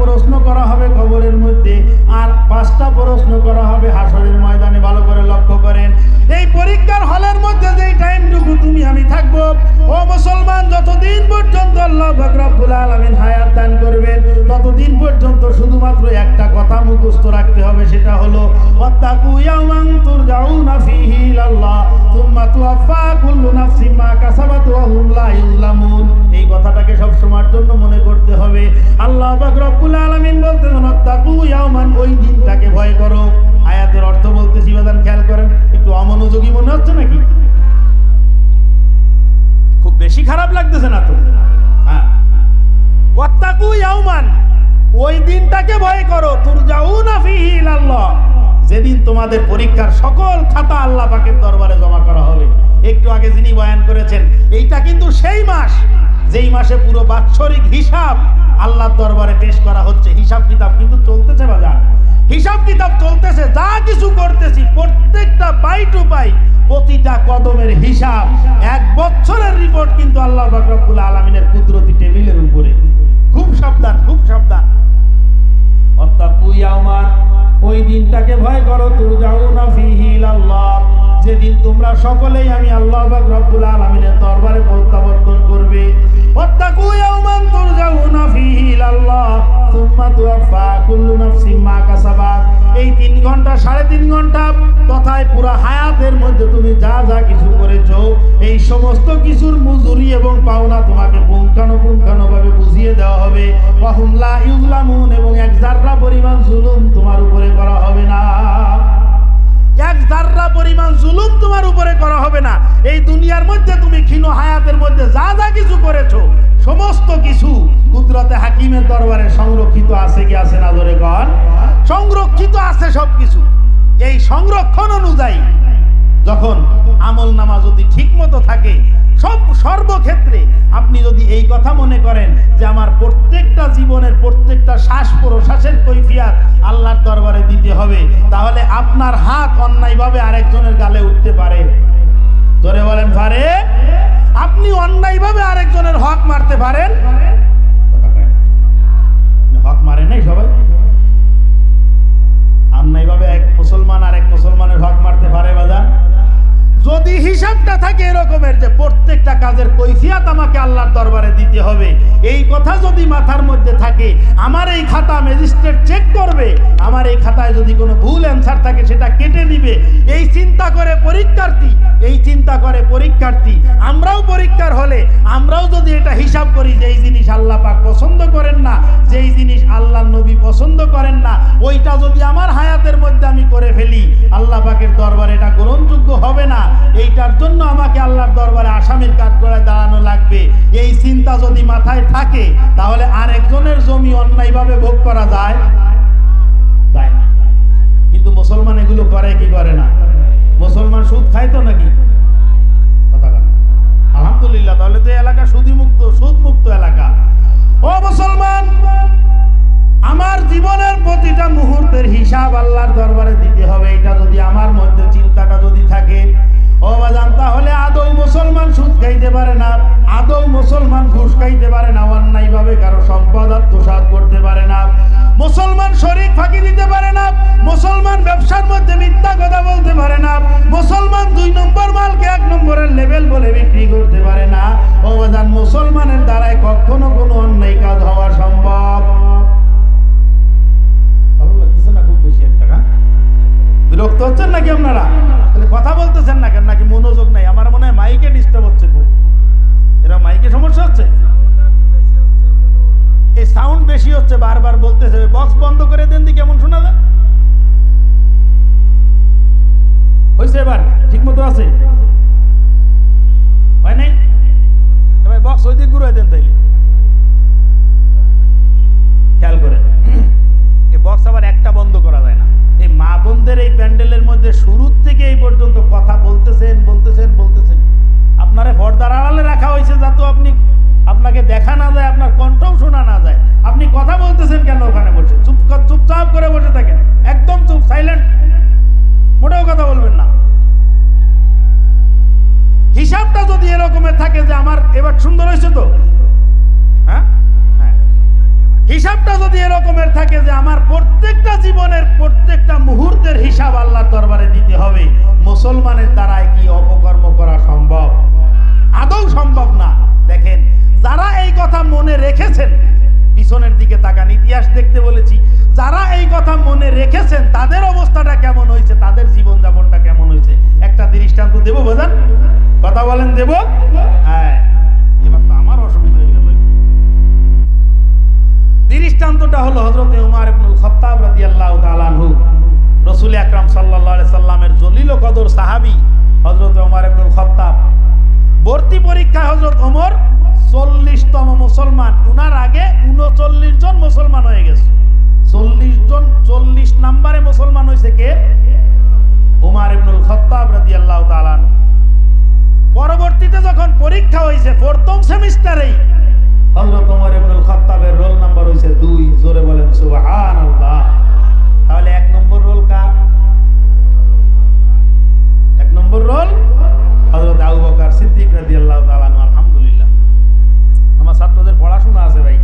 প্রশ্ন করা হবে কবরের মধ্যে আর পাঁচটা প্রশ্ন করা হবে হাসরের ময়দানে, ভালো করে লক্ষ্য করেন। এই পরীক্ষার মুসলমান যতদিন পর্যন্ত আল্লাহ পাক রব্বুল আলামিন হায়াত দান করবেন, ততদিন পর্যন্ত শুধুমাত্র একটা কথা মুখস্থ রাখতে হবে, সেটা হলো, ওয়াত্তাকু ইয়াওমান তুরজাউনা ফীহি ইলাল্লাহ, সুম্মা তুওয়াফা কুল্লু নাফসিন মা কাসাবাত ওয়া হুম লা ইউজলামুন এই কথাটাকে সব সময়ের জন্য মনে করতে হবে। আল্লাহ পাক রব্বুল আলামিন বলতেছেন, ওয়াত্তাকু ইয়াওমান, ওই দিনটাকে ভয় করো। আয়াতের অর্থ বলতেছি বাদান খেয়াল করেন, একটু অমনোযোগী মনে হচ্ছে নাকি? খুব বেশি খারাপ লাগতেছে না তো? হ্যাঁ। ওই দিনটাকে ভয় করো, তুরজাউনা ফীহি ইলাল্লাহ। যেদিন তোমাদের পরীক্ষার সকল খাতা আল্লাহ পাকের দরবারে জমা করা হবে। একটু আগে যিনি বয়ান করেছেন, এইটা কিন্তু সেই মাস, যেই মাসে পুরো বাৎসরিক হিসাব আল্লাহর দরবারে পেশ করা হচ্ছে। হিসাব কিতাব কিন্তু চলতেছে বাজার। হিসাব কিতাব চলতেছে, যা কিছু করতেছি, প্রত্যেকটা পাই টু পাই প্রতিটা কদমের হিসাব, এক বছরের রিপোর্ট কিন্তু আল্লাহ পাক রব্বুল আলামিনের কুদরতি টেবিলের উপরে। খুব সাবধান খুব সাবধান। অত্তাকু ইয়াওমান ওই দিনটাকে ভয় করো, তুরজাউনা ফীহি ইলাল্লাহ। যেদিন তোমরা সকলেই আমি আল্লাহ রব্বুল আলামিনের দরবারে প্রত্যাবর্তন করবে। অত্তাকু ইয়াওমান তুরজাউনা ফীহি ইলাল্লাহ। এই তিন ঘণ্টা, সাড়ে তিন ঘণ্টা তথায় পুরো হায়াতের মধ্যে তুমি যা যা কিছু করেছ, এই সমস্ত কিছুর মজুরি এবং পাওনা তোমাকে পুঙ্খানুপুঙ্খানু ভাবে বুঝিয়ে দেওয়া হবে। ওয়াহুমলা ইউজলামুন এবং এক জাররা পরিমাণ জুলুম তোমার উপরে করা হবে না। এক জাররা পরিমাণ জুলুম তোমার উপরে করা হবে না। এই দুনিয়ার মধ্যে তুমি ক্ষীণ হায়াতের মধ্যে যা যা কিছু করেছ সমস্ত কিছু কুদরতে হাকিমের দরবারে সংরক্ষিত আছে কি আছে না ধরে কন? সংরক্ষিত আছে সব কিছু এই সংরক্ষণ অনুযায়ী যখন আমল নামা যদি ঠিক মতো থাকে, সব সর্বক্ষেত্রে আপনি যদি এই কথা মনে করেন যে আমার প্রত্যেকটা জীবনের প্রত্যেকটা শ্বাস প্রশ্বাসের কৈফিয়াত আল্লাহর দরবারে দিতে হবে, তাহলে আপনার হাত অন্যায়ভাবে আরেকজনের গালে উঠতে পারে। ধরে বলেন পারে? আপনি অন্যায় ভাবে আরেকজনের হক মারতে পারেন। হক মারে নাই সবাই? অন্যায় ভাবে এক মুসলমান আর এক মুসলমানের হক মারতে পারে বাজান। যদি হিসাবটা থাকে এরকমের যে প্রত্যেকটা কাজের কৈফিয়াত আমাকে আল্লাহর দরবারে দিতে হবে, এই কথা যদি মাথার মধ্যে থাকে, আমার এই খাতা ম্যাজিস্ট্রেট চেক করবে, আমার এই খাতায় যদি কোনো ভুল অ্যান্সার থাকে সেটা কেটে দিবে। এই চিন্তা করে পরীক্ষার্থী, এই চিন্তা করে পরীক্ষার্থী, আমরাও পরীক্ষার হলে, আমরাও যদি এটা হিসাব করি যে এই জিনিস আল্লাহ পাক পছন্দ করেন না যেই জিনিস আল্লাহ নবী পছন্দ করেন না, ওইটা যদি আমার হায়াতের মধ্যে আমি করে ফেলি, আল্লাহ পাকের দরবারে এটা গ্রহণযোগ্য হবে না। এইটার জন্য আমাকে আল্লাহর দরবারে আসামির কাঠগড়ায় দাঁড়ানো লাগবে। এই চিন্তা যদি মাথায় থাকে, তাহলে আর একজনের জমি অন্যায়ভাবে ভোগ করা যায়? যায় না। কিন্তু মুসলমান এগুলো করে কি করে না? মুসলমান সুদ খায় তো নাকি। আলহামদুলিল্লাহ, তাহলে তো এলাকা সুদি মুক্ত সুদ মুক্ত এলাকা। ও মুসলমান, আমার জীবনের প্রতিটা মুহূর্তের হিসাব আল্লাহর দরবারে দিতে হবে। এটা যদি আমার মধ্যে চিন্তাটা যদি থাকে ও তাহলে আদৌ মুসলমান সুদ খাইতে পারে না? আদৌ মুসলমান ঘুষ খাইতে পারে না? অন্যায়ভাবে কারও সম্পদ আত্মসাৎ করতে পারে না। মুসলমান শরীর ফাঁকি দিতে পারে না। মুসলমান ব্যবসার মধ্যে মিথ্যা কথা বলতে পারে না। মুসলমান দুই নম্বর মালকে এক নম্বরের লেভেল বলে বিক্রি করতে পারে না। ও মুসলমানের দ্বারাই কখনো কোনো অন্যায় কাজ হওয়া সম্ভব? একটা বিরক্ত হচ্ছেন নাকি আপনারা? তাহলে কথা বলতেছেন না কেন? নাকি মনোযোগ নাই? আমার মনে হয় মাইকে ডিস্টার্ব হচ্ছে খুব। এরা মাইকে সমস্যা হচ্ছে? এই সাউন্ড বেশি হচ্ছে, বারবার বলতেছে। বক্স বন্ধ করে দেন দি, কেমন শোনা যায় হয়েছে এবার? ঠিক মতো আছে? হয় নাই? এবার বক্স ওই দিক ঘুরে দেন তাইলে। খেয়াল করেন। এই বক্স আবার একটা বন্ধ করা যায় না। এই মা বোনদের এই প্যান্ডেলের মধ্যে শুরুর থেকে এই পর্যন্ত কথা বলতেছেন বলতেছেন বলতেছেন। আপনারে পর্দার আড়ালে রাখা হয়েছে যাতে আপনি আপনাকে দেখা না যায়, আপনার কণ্ঠও শোনা না যায়। আপনি কথা বলতেছেন কেন ওখানে বসে? চুপ চুপচাপ করে বসে থাকেন। একদম চুপ সাইলেন্ট মোটেও কথা বলবেন না। হিসাবটা যদি এরকমের থাকে যে আমার এবার সুন্দর হয়েছে তো হিসাবটা যদি এরকমের থাকে যে আমার প্রত্যেকটা জীবনের প্রত্যেকটা মুহূর্তের হিসাব আল্লাহর দরবারে দিতে হবে, মুসলমানের দ্বারাই কি অপকর্ম করা সম্ভব? আদৌ সম্ভব না। দেখেন, যারা এই কথা মনে রেখেছেন, পিছনের দিকে তাকান, ইতিহাস দেখতে বলেছি, যারা এই কথা মনে রেখেছেন, তাদের অবস্থাটা কেমন হয়েছে, তাদের জীবন যাপনটা কেমন হয়েছে? একটা দৃষ্টান্ত দেবো বোঝান? কথা বলেন দেব? হ্যাঁ এবার তো আমার অসুবিধা হয়ে গেল দৃষ্টান্তটা হলো হজরত উমার ইবনুল খত্তাব রাদিয়াল্লাহু তাআলা আনহু। রাসূল আকরাম সাল্লাল্লাহু আলাইহি সাল্লামের জলিল কদর সাহাবী হযরত ওমর ইবনুল খত্তাব। ভর্তি পরীক্ষায় হযরত ওমর 40তম মুসলমান। উনার আগে 39 জন মুসলমান হয়ে গেছে। 40 জন 40 নম্বরে মুসলমান হয়েছে কে? উমার ইবনুল খত্তাব রাদিয়াল্লাহু তাআলা পরবর্তীতে যখন পরীক্ষা হয়েছে, প্রথম সেমিস্টারেই হযরত ওমর ইবনুল খাত্তাবের রোল নাম্বার হইছে 2 জোরে বলেন, সুবহানাল্লাহ। তাহলে এক নম্বর রোল কার? এক নম্বর রোল হযরত আবু বকর সিদ্দিক রাদিয়াল্লাহু তাআলা আলহামদুলিল্লাহ। আমার ছাত্রদের পড়াশোনা আছে ভাই।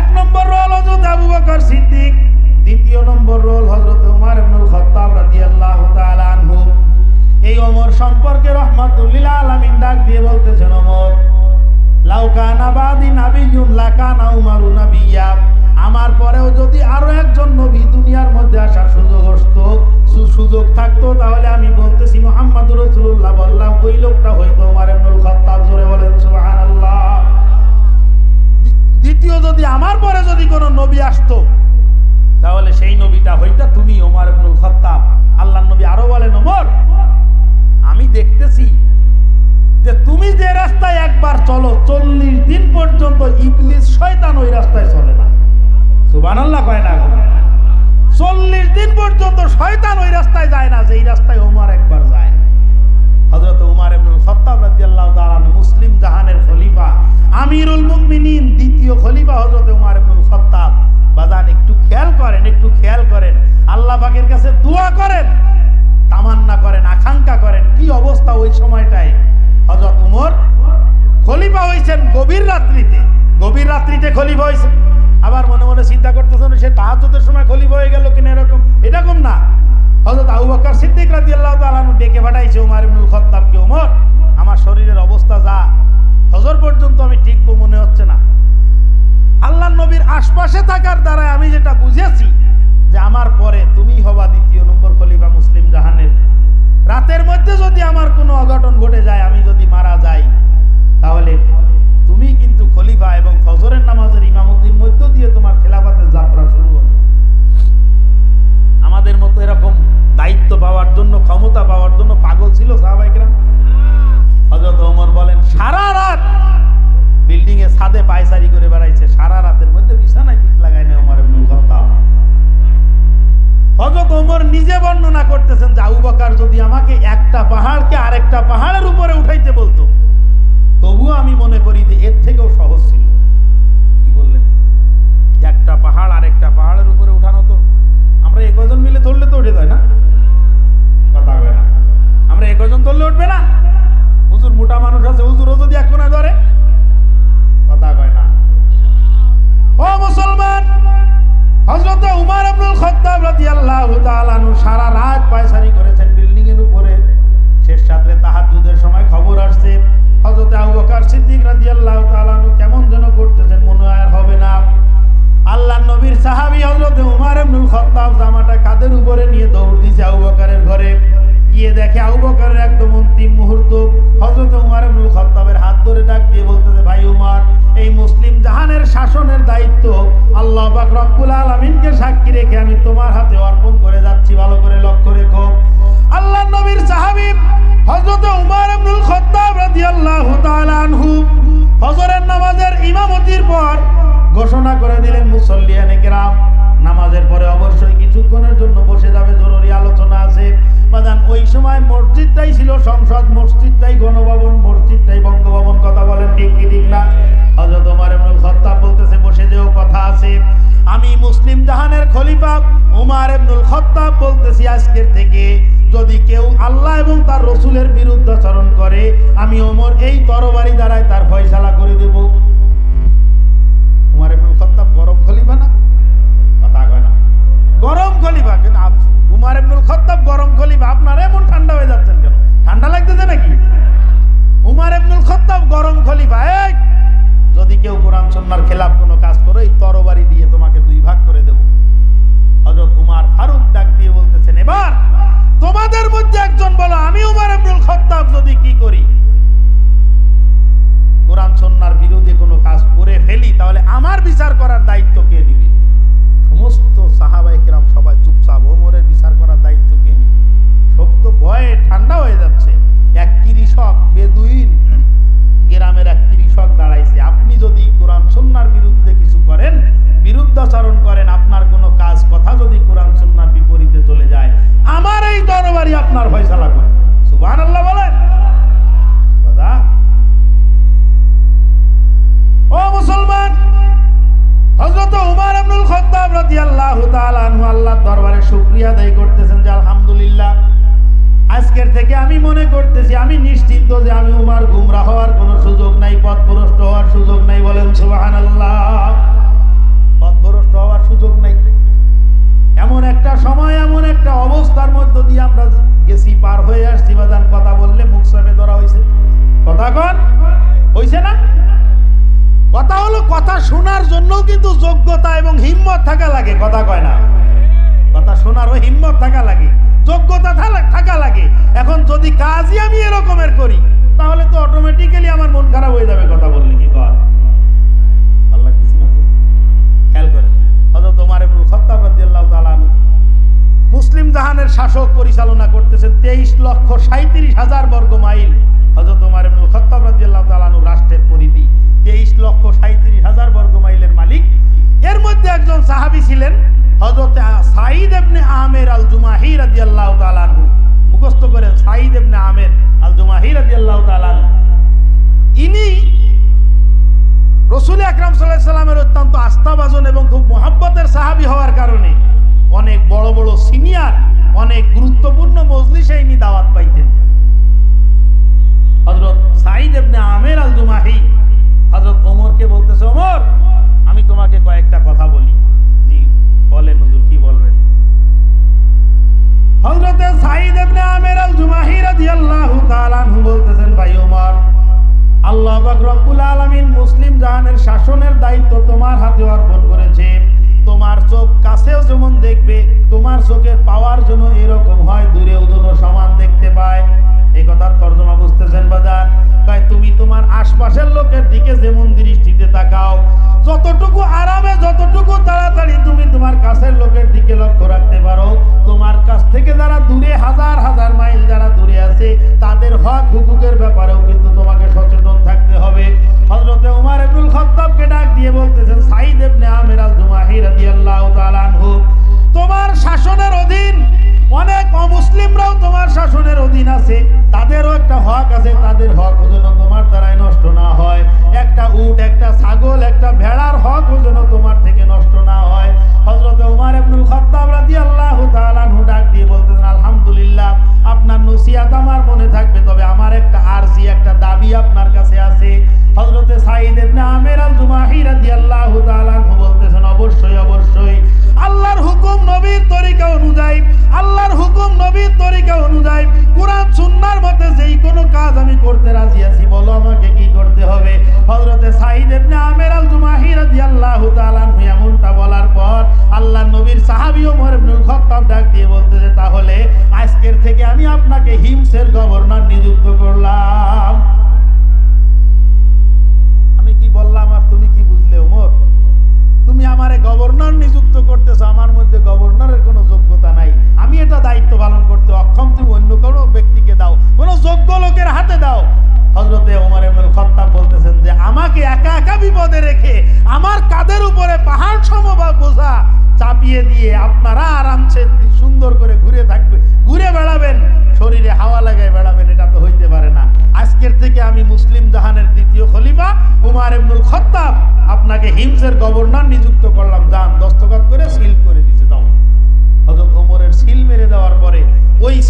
এক নম্বর রোল হযরত আবু বকর সিদ্দিক, দ্বিতীয় নম্বর রোল হযরত উমর ইবনুল খাত্তাব রাদিয়াল্লাহু তাআলা সুযোগ থাকতো, তাহলে আমি বলতেছি, মুহাম্মাদুর রাসূলুল্লাহ বললাম, ওই লোকটা হয়তো ওমর ইবনুল খাত্তাব জোরে বলেন, সুবহানাল্লাহ। দ্বি- দ্বিতীয় যদি আমার পরে যদি কোনো নবী আসতো, তাহলে সেই নবীটা হইতা তুমি, ওমর ইবনুল খাত্তাব। আল্লাহর নবী আরও বলেন, ওমর, আমি দেখতেছি যে তুমি যে রাস্তায় একবার চলো, চল্লিশ দিন পর্যন্ত ইবলিস শয়তান ওই রাস্তায় চলে না। সুবান আল্লাহ কয় না চল্লিশ দিন পর্যন্ত শয়তান ওই রাস্তায় যায় না, যেই রাস্তায় ওমর একবার যায়। হযরত উমার ইবনুল খাত্তাব রাদিয়াল্লাহু তাআলা মুসলিম জাহানের খলিফা, আমিরুল মুমিনিন, দ্বিতীয় খলিফা হযরত উমার ইবনুল খাত্তাব বাজান, একটু খেয়াল করেন, একটু খেয়াল করেন। আল্লাহ পাকের কাছে দোয়া করেন, তামান্না করেন, আকাঙ্ক্ষা করেন, কি অবস্থা ওই সময়টায়? হযরত উমর খলিফা হয়েছেন গভীর রাত্রিতে। গভীর রাত্রিতে খলিফা হয়েছে আবার মনে মনে চিন্তা করতেছেন সে তাহাজ্জুদের সময় খলিফা হয়ে গেল কিনা এরকম? এরকম না? হযরত আবু বকর সিদ্দিক রাদিয়াল্লাহু তাআলা আনহু ডেকে পাঠাইছে উমর ইবনুল খাত্তাবকে উমর, আমার শরীরের অবস্থা যা, ফজর পর্যন্ত আমি টিকবো মনে হচ্ছে না। আল্লাহ নবীর আশপাশে থাকার দ্বারা আমি যেটা বুঝেছি যে আমার পরে তুমি হবা দ্বিতীয় নম্বর খলিফা মুসলিম জাহানের। রাতের মধ্যে যদি আমার কোনো অঘটন ঘটে যায়, আমি যদি মারা যাই, তাহলে তুমি কিন্তু খলিফা এবং ফজরের নামাজের ইমামতির মধ্য দিয়ে তোমার খেলাফাতের যাত্রা শুরু হবে আমাদের মতো এরকম দায়িত্ব পাওয়ার জন্য, ক্ষমতা পাওয়ার জন্য পাগল ছিল সাহাবাইকরা হজরত ওমর বলেন, সারা রাত বিল্ডিং এ ছাদে পায়চারি করে বেড়াইছে, সারা রাতের মধ্যে বিছানায় পিঠ লাগায় না ওমর ইবনুল খাত্তাব। হযরত ওমর নিজে বর্ণনা করতেছেন যে আবু বকর যদি আমাকে একটা পাহাড়কে আরেকটা পাহাড়ের উপরে উঠাইতে বলতো তবুও আমি মনে করি যে এর থেকেও সহজ ছিল। কি বললেন? একটা পাহাড় আর একটা পাহাড়ের উপরে উঠানো তো, আমরা এ কজন মিলে ধরলে তো উঠে যায় না? কথা হবে না। হযরত সিদ্দিক রাদিয়াল্লাহু তাআলা আনহু কেমন যেন করতেছেন মনে আর হবে না। আল্লাহ নবীর সাহাবী হযরত উমর ইবনুল খাত্তাব জামাটা কাঁধের উপরে নিয়ে দৌড় দিছে আবু বকরের ঘরে। গিয়ে দেখে আবু বকরের একদম অন্তিম মুহূর্ত। হযরত উমর ইবনুল খাত্তাবের হাত ধরে ডাক দিয়ে বলতেছে, ভাই উমর, এই মুসলিম জাহানের শাসনের দায়িত্ব আল্লাহ পাক রব্বুল আলামিনকে সাক্ষী রেখে আমি তোমার হাতে অর্পণ করে যাচ্ছি। ভালো করে লক্ষ্য রেখো। আল্লাহ নবীর সাহাবী হযরত উমর ইবনুল খাত্তাব রাদিয়াল্লাহু অবশ্যই কিছুক্ষণের জন্য বসে যাবে, জরুরি আলোচনা আছে। মসজিদটাই ছিল সংসদ, মসজিদটাই গণভবন, মসজিদটাই বঙ্গভবন, কথা বলেন ঠিক কি ঠিক না? হযরত ওমর ইবনুল খাত্তাব বলতেছে, বসে মুসলিম জাহানের খলিফা উমার ইবনুল খাত্তাব বলতেছি আজকের থেকে, যদি কেউ আল্লাহ এবং তার রসুলের বিরুদ্ধাচরণ করে, আমি ওমর এই তরবারি দ্বারাই তার ফয়সালা করে দেব। উমার ইবনুল খত্তাব গরম খলিফা না? কথা কয় না। গরম খলিফা, কিন্তু উমার ইবনুল খত্তাব গরম খলিফা, আপনারা এমন ঠান্ডা হয়ে যাচ্ছেন কেন? ঠান্ডা লাগতেছে নাকি? উমার ইবনুল খত্তাব গরম খলিফা, এই যদি কেউ কোরআন সন্ন্যার খেলাফ কোনো কাজ করো, এই তরবারি দিয়ে তোমাকে দুই ভাগ করে দেব। হযরত উমার ফারুক ডাক দিয়ে বলতেছেন, এবার তোমাদের মধ্যে একজন বলো, আমি উমার ইবনুল খত্তাব যদি কি করি? কোরআন সন্ন্যার বিরোধী কোনো কাজ করে ফেলি, তাহলে আমার বিচার করার দায়িত্ব কে নিবে? সমস্ত সাহাবাই সবাই চুপচাপ, ওমরের বিচার করার দায়িত্ব কে নিবে? সব তো ভয়ে ঠান্ডা হয়ে যাচ্ছে। বিরুদ্ধাচরণ করেন, আপনার কোনো কাজ কথা যদি কোরআন সন্ন্যার বিপরীতে চলে যায়, আমার এই দরবারই আপনার ফয়সালা করে। হলো কথা শোনার জন্য কিন্তু যোগ্যতা এবং হিম্মত থাকা লাগে, কথা কয় না? কথা শোনারও হিম্মত থাকা লাগে, যোগ্যতা থাকা লাগে। এখন যদি কাজই আমি এরকমের করি, তাহলে তো অটোমেটিক্যালি আমার মন খারাপ হয়ে যাবে, কথা বললে কি কর? মুসলিম জাহানের শাসক পরিচালনা করতেছেন তেইশ লক্ষ সাঁত্রিশ হাজার বর্গ মাইল। হজরত উমার খত্তাব রাদিয়াল্লাহু তাআলা রাষ্ট্রের পরিধি। তেইশ লক্ষ সাঁত্রিশ হাজার বর্গ মাইলের মালিক। এর মধ্যে একজন সাহাবী ছিলেন হজরত সাঈদ ইবনে আমের আল তাআলা আনহু। মুখস্থ করেন, সাঈদ ইবনে আমের আল তাআলা আনহু। ইনি রসুল আকরাম সাল্লাহ সাল্লামের অত্যন্ত আস্থাভাজন এবং খুব মোহাব্বতের সাহাবি হওয়ার কারণে অনেক বড় বড় সিনিয়র, অনেক গুরুত্বপূর্ণ মজলিসে ইনি দাওয়াত পাইতেন। হজরত সাইদ ইবনে আমের আল জুমাহি হজরত ওমরকে বলতেছে, ওমর, আমি তোমাকে কয়েকটা কথা বলি। জি, বলেন হুজুর, কি বলবেন? হযরতে সাঈদ ইবনে আমির আল জুমাহি রাদিয়াল্লাহু তাআলা আনহু বলতেছেন, ভাই ওমর, আল্লাহ পাক রব্বুল আলামিন মুসলিম জাহানের শাসনের দায়িত্ব তোমার হাতে অর্পণ করেছে। তোমার চোখ কাছেও যেমন দেখবে, তোমার চোখের পাওয়ার জন্য এরকম হয়, দূরেও যেন সমান দেখতে পায়। এই কথার তর্জমা বুঝতেছেন বাজার তাই তুমি তোমার আশপাশের লোকের দিকে যেমন দৃষ্টিতে তাকাও। যতটুকু আরামে, যতটুকু তাড়াতাড়ি তুমি তোমার কাছের লোকের দিকে লক্ষ্য রাখতে পারো, তোমার কাছ থেকে যারা দূরে, হাজার হাজার মাইল যারা দূরে আছে, তাদের হক হুকুকের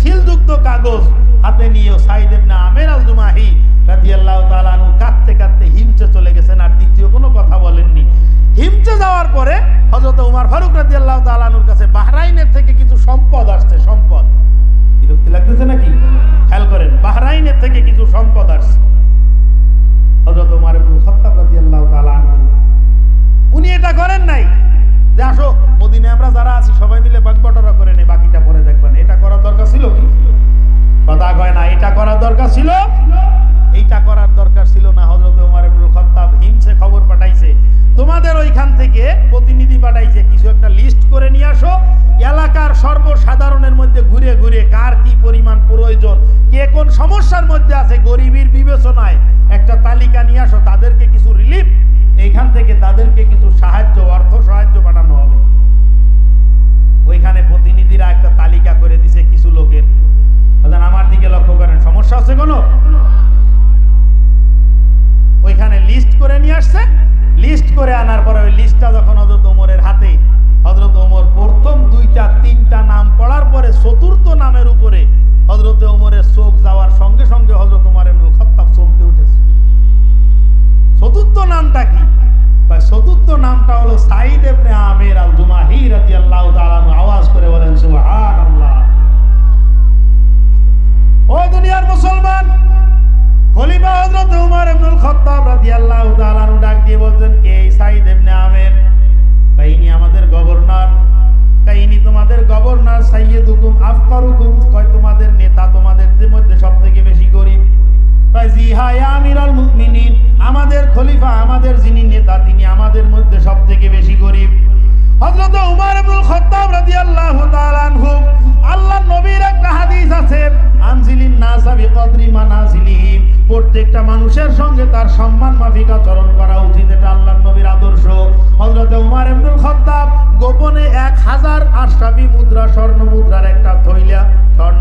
সিলযুক্ত কাগজ হাতে নিয়ে সাইদ ইবনে আমের আল জুমাহি রাদিয়াল্লাহু তাআলা কাঁদতে কাঁদতে হিমচে চলে গেছেন আর দ্বিতীয় কোনো কথা বলেননি। হিমচে যাওয়ার পরে হযরত উমর ফারুক রাদিয়াল্লাহু তাআলা কাছে বাহরাইনের থেকে কিছু সম্পদ আসছে, সম্পদ। বিরক্তি লাগতেছে নাকি? খেয়াল করেন, বাহরাইনের থেকে কিছু সম্পদ আসছে। হযরত উমর ইবনে খাত্তাব রাদিয়াল্লাহু তাআলা উনি এটা করেন নাই। যে আসো। আমরা যারা আছি, সবাই মিলে বাগবটরা করে নেই, বাকিটা পরে দেখবেন। এটা করার দরকার ছিল কি? কথা কয় না, এটা করার দরকার ছিল? এইটা করার দরকার ছিল না, হযরত ওমর ইবনুল খাত্তাব হিমসে খবর পাঠাইছে। তোমাদের ওইখান থেকে প্রতিনিধি পাঠাইছে, কিছু একটা লিস্ট করে নিয়ে আসো। এলাকার সর্বসাধারণের মধ্যে ঘুরে ঘুরে কার কি পরিমাণ প্রয়োজন, কে কোন সমস্যার মধ্যে আছে, গরিবের বিবেচনায় এইখান থেকে তাদেরকে কিছু সাহায্য, অর্থ সাহায্য পাঠানো হবে। ওইখানে প্রতিনিধিরা একটা তালিকা করে দিছে কিছু লোকের। আমার দিকে লক্ষ্য করেন, সমস্যা আছে কোনো? ওইখানে লিস্ট করে নিয়ে আসছে। লিস্ট করে আনার পরে ওই লিস্টটা যখন হজরত আমাদের যিনি নেতা, তিনি আমাদের মধ্যে সবথেকে বেশি গরিব। নবীর একটা হাদিস আছে, আনজিলিন নাসা বিকদরি মানাজিলিহিম প্রত্যেকটা মানুষের সঙ্গে তার সম্মান মাফিক আচরণ করা উচিত, এটা আল্লাহর নবীর আদর্শ। হযরত উমর খাত্তাব গোপনে এক হাজার আশরাফি মুদ্রা, স্বর্ণ মুদ্রার একটা থইলা, স্বর্ণ